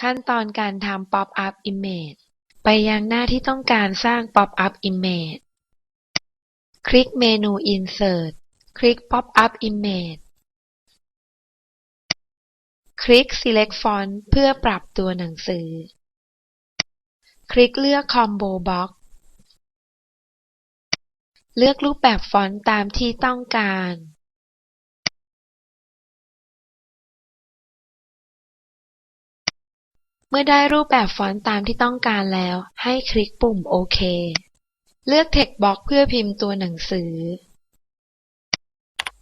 ขั้นตอนการทำ Pop-up Image ไปยังหน้าที่ต้องการสร้าง Pop-up Image คลิกเมนู Insert คลิก Pop-up Image คลิก Select Font เพื่อปรับตัวหนังสือ คลิกเลือก Combo Box เลือกรูปแบบฟอนต์ตามที่ต้องการ เมื่อได้รูปแบบฟอนต์ตามที่ต้องการแล้ว ให้คลิกปุ่มโอเค เลือก Text Box เพื่อพิมพ์ตัวหนังสือ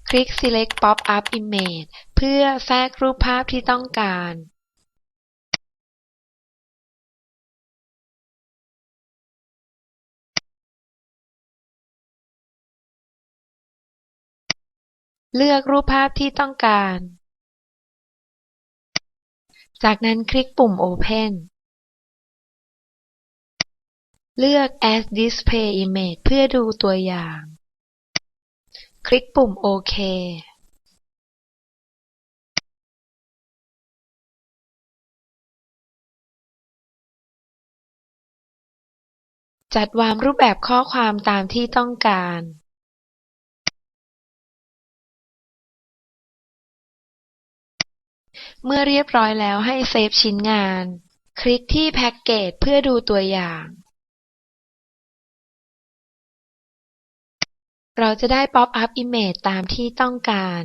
คลิก Select Pop-up Image เพื่อแทรกรูปภาพที่ต้องการเลือกรูปภาพที่ต้องการ จากนั้นคลิกปุ่ม Open เลือก Add Display Image เพื่อดูตัวอย่าง คลิกปุ่มโอเคจัดวางรูปแบบข้อความตามที่ต้องการ เมื่อเรียบร้อยแล้วให้เซฟชิ้นงาน คลิกที่แพ็กเกจเพื่อดูตัวอย่าง เราจะได้ป๊อปอัพอิมเมจตามที่ต้องการ